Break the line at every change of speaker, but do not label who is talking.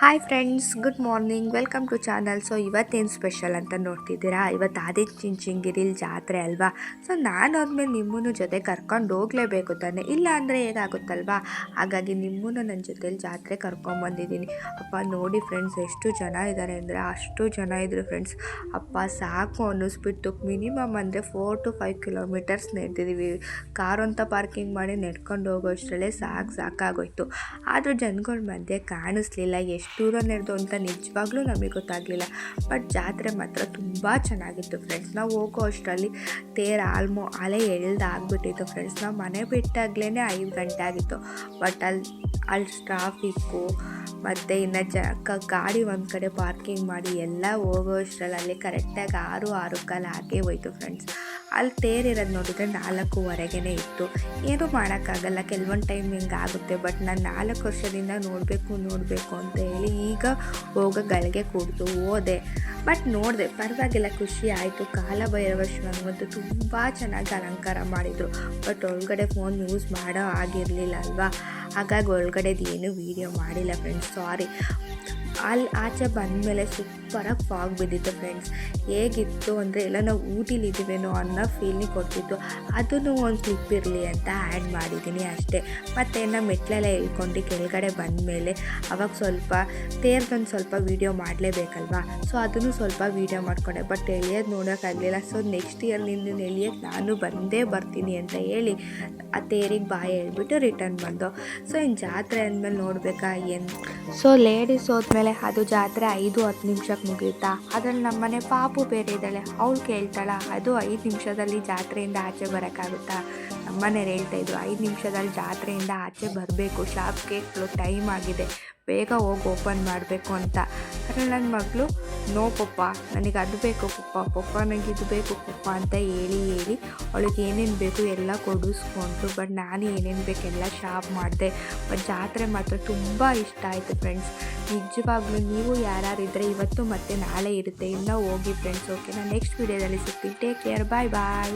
Hi friends good morning welcome to channel so ಇವತ್ತೇನು special ಅಂತ ನೋಡ್ತಿದ್ದೀರಾ? ಇವತ್ತು ಆದಿ ಚಿಂಚಿಂಗಿರಿಲ್ ಜಾತ್ರೆ ಅಲ್ವಾ? ಸೊ ನಾನು ಹೋದ್ಮೇಲೆ ನಿಮ್ಮನ್ನು ಜೊತೆ ಕರ್ಕೊಂಡು ಹೋಗಲೇಬೇಕು ತಾನೆ. ಇಲ್ಲ ಅಂದರೆ ಹೇಗಾಗುತ್ತಲ್ವಾ? ಹಾಗಾಗಿ ನಿಮ್ಮನ್ನು ನನ್ನ ಜೊತೆಲಿ ಜಾತ್ರೆ ಕರ್ಕೊಂಬಂದಿದ್ದೀನಿ ಅಪ್ಪ, ನೋಡಿ ಫ್ರೆಂಡ್ಸ್ ಎಷ್ಟು ಜನ ಇದ್ದಾರೆ ಅಂದರೆ ಅಷ್ಟು ಜನ ಇದ್ರು ಫ್ರೆಂಡ್ಸ್ ಅಪ್ಪ, ಸಾಕು ಅನ್ನಿಸ್ಬಿಟ್ಟು ಮಿನಿಮಮ್ ಅಂದರೆ ಫೋರ್ ಟು ಫೈವ್ ಕಿಲೋಮೀಟರ್ಸ್ ನೆಡ್ತಿದ್ದೀವಿ ಕಾರು ಅಂತ ಪಾರ್ಕಿಂಗ್ ಮಾಡಿ ನಡ್ಕೊಂಡು ಹೋಗೋಷ್ಟರಲ್ಲೇ ಸಾಕು ಸಾಕಾಗೋಯ್ತು. ಆದರೂ ಜನಗಳ ಮಧ್ಯೆ ಕಾಣಿಸ್ಲಿಲ್ಲ. ಎಷ್ಟು ದೂರ ನಡೆದು ಅಂತ ನಿಜವಾಗ್ಲೂ ನಮಗೆ ಗೊತ್ತಾಗಲಿಲ್ಲ. ಬಟ್ ಜಾತ್ರೆ ಮಾತ್ರ ತುಂಬ ಚೆನ್ನಾಗಿತ್ತು ಫ್ರೆಂಡ್ಸ್ ನಾವು ಹೋಗೋ ಅಷ್ಟರಲ್ಲಿ ತೇರು ಆಲ್ಮೋ, ಅಲೆ ಎಳ್ದಾಗ್ಬಿಟ್ಟಿತ್ತು ಫ್ರೆಂಡ್ಸ್ ನಾವು ಮನೆ ಬಿಟ್ಟಾಗ್ಲೇ ಐದು ಗಂಟೆ ಆಗಿತ್ತು. ಬಟ್ ಅಲ್ಲಿ ಅಲ್ಲಿ ಟ್ರಾಫಿಕ್ಕು ಮತ್ತು ಇನ್ನು ಜ ಗಾಡಿ ಒಂದು ಕಡೆ ಪಾರ್ಕಿಂಗ್ ಮಾಡಿ ಎಲ್ಲ ಹೋಗೋ ಅಷ್ಟರಲ್ಲಿ ಅಲ್ಲಿ ಕರೆಕ್ಟಾಗಿ ಆರು ಆರು ಕಾಲ ಆಗೇ ಹೋಯ್ತು ಫ್ರೆಂಡ್ಸ್ ಅಲ್ಲಿ ತೇರಿರೋದು ನೋಡಿದರೆ ನಾಲ್ಕೂವರೆಗೇ ಇತ್ತು. ಏನೂ ಮಾಡೋಕ್ಕಾಗಲ್ಲ. ಕೆಲವೊಂದು ಟೈಮ್ ಹಿಂಗೆ ಆಗುತ್ತೆ. ಬಟ್ ನಾನು ನಾಲ್ಕು ವರ್ಷದಿಂದ ನೋಡಬೇಕು ನೋಡಬೇಕು ಅಂತ ಹೇಳಿ ಈಗ ಹೋಗೋ ಗಳಿಗೆ ಕೂಡ್ತು ಹೋದೆ. ಬಟ್ ನೋಡಿದೆ, ಪರವಾಗಿಲ್ಲ, ಖುಷಿ ಆಯಿತು. ಕಾಲ ಭೈರವ ಶಿವನಿಗಂತೂ ತುಂಬ ಚೆನ್ನಾಗಿ ಅಲಂಕಾರ ಮಾಡಿದರು. ಬಟ್ ಒಳಗಡೆ ಫೋನ್ ಯೂಸ್ ಮಾಡೋ ಆಗಿರಲಿಲ್ಲ ಅಲ್ವಾ? ಹಾಗಾಗಿ ಒಳಗಡೆದು ಏನೂ ವೀಡಿಯೋ ಮಾಡಿಲ್ಲ ಫ್ರೆಂಡ್ಸ್ ಸಾರಿ ಅಲ್ಲಿ ಆಚೆ ಬಂದಮೇಲೆ ಸೂಪರಾಗಿ ಫಾಗ್ ಬಿದ್ದಿತ್ತು ಫ್ರೆಂಡ್ಸ್ ಹೇಗಿತ್ತು ಅಂದರೆ ಎಲ್ಲ ನಾವು ಊಟಿಲಿದ್ದೀವೇನೋ ಅನ್ನೋ ಫೀಲ್ನಿ ಕೊಡ್ತಿತ್ತು. ಅದನ್ನು ಒಂದು ಕ್ಲಿಪ್ ಇರಲಿ ಅಂತ ಆ್ಯಡ್ ಮಾಡಿದ್ದೀನಿ ಅಷ್ಟೇ. ಮತ್ತು ನಾವು ಮೆಟ್ಲೆಲ್ಲ ಇಳ್ಕೊಂಡು ಕೆಳಗಡೆ ಬಂದಮೇಲೆ ಅವಾಗ ಸ್ವಲ್ಪ ತೇರ್ದೊಂದು ಸ್ವಲ್ಪ ವೀಡಿಯೋ ಮಾಡಲೇಬೇಕಲ್ವಾ? ಸೊ ಅದನ್ನು ಸ್ವಲ್ಪ ವೀಡಿಯೋ ಮಾಡಿಕೊಂಡೆ. ಬಟ್ ಎಳಿಯೋದು ನೋಡೋಕ್ಕಾಗಲಿಲ್ಲ ಸೊ ನೆಕ್ಸ್ಟ್ ಇಯರ್ ನಿನ್ನ ಎಳಿಯೋಕ್ಕೆ ನಾನು ಬಂದೇ ಬರ್ತೀನಿ ಅಂತ ಹೇಳಿ ಆ ತೇರಿಗೆ ಬಾಯಿ ಹೇಳ್ಬಿಟ್ಟು ರಿಟರ್ನ್ ಬಂದು. ಸೊ ಇನ್ನು ಜಾತ್ರೆ ಅಂದಮೇಲೆ ನೋಡಬೇಕಾ ಏನು? ಸೊ ಲೇಡೀಸ್ ಹೋದ್ಮೇಲೆ ಅದು ಜಾತ್ರೆ ಐದು ಹತ್ತು ನಿಮಿಷಕ್ಕೆ ಮುಗಿಯುತ್ತಾ? ಅದ್ರಲ್ಲಿ ನಮ್ಮನೆ ಪಾಪು ಬೇರೆ ಇದ್ದಾಳೆ. ಅವಳು ಕೇಳ್ತಾಳ, ಅದು ಐದು ನಿಮಿಷದಲ್ಲಿ ಜಾತ್ರೆಯಿಂದ ಆಚೆ ಬರೋಕ್ಕಾಗುತ್ತಾ? ನಮ್ಮನೇರು ಹೇಳ್ತಾ ಇದ್ರು, ಐದು ನಿಮಿಷದಲ್ಲಿ ಜಾತ್ರೆಯಿಂದ ಆಚೆ ಬರಬೇಕು. ಶಾಪ್ ಶಾಪ್ಗೆ ಟೈಮ್ ಆಗಿದೆ. ಬೇಗ ಹೋಗಿ ಓಪನ್ ಮಾಡಬೇಕು ಅಂತ. ಆದರೆ ನನ್ನ ಮಗಳು, ನೋ ಪಪ್ಪ, ನನಗೆ ಅದು ಬೇಕು ಪಪ್ಪ ಪಪ್ಪ ನನಗೆ ಇದು ಬೇಕು ಪಪ್ಪ ಅಂತ ಹೇಳಿ ಹೇಳಿ ಅವಳಿಗೆ ಏನೇನು ಬೇಕು ಎಲ್ಲ ಕೊಡಿಸ್ಕೊಂಡ್ರು ಬಟ್ ನಾನು ಏನೇನು ಬೇಕು ಎಲ್ಲ ಶಾಪ್ ಮಾಡಿದೆ. ಬಟ್ ಜಾತ್ರೆ ಮಾತ್ರ ತುಂಬ ಇಷ್ಟ ಆಯಿತು ಫ್ರೆಂಡ್ಸ್ ನಿಜವಾಗ್ಲೂ ನೀವು ಯಾರ್ಯಾರಿದ್ದರೆ ಇವತ್ತು ಮತ್ತು ನಾಳೆ ಇರುತ್ತೆ. ಇನ್ನೂ ಹೋಗಿ ಫ್ರೆಂಡ್ಸ್ ಓಕೆ ನಾನು ನೆಕ್ಸ್ಟ್ ವೀಡಿಯೋದಲ್ಲಿ ಸಿಗ್ತೀನಿ. ಟೇಕ್ ಕೇರ್ ಬಾಯ್ ಬಾಯ್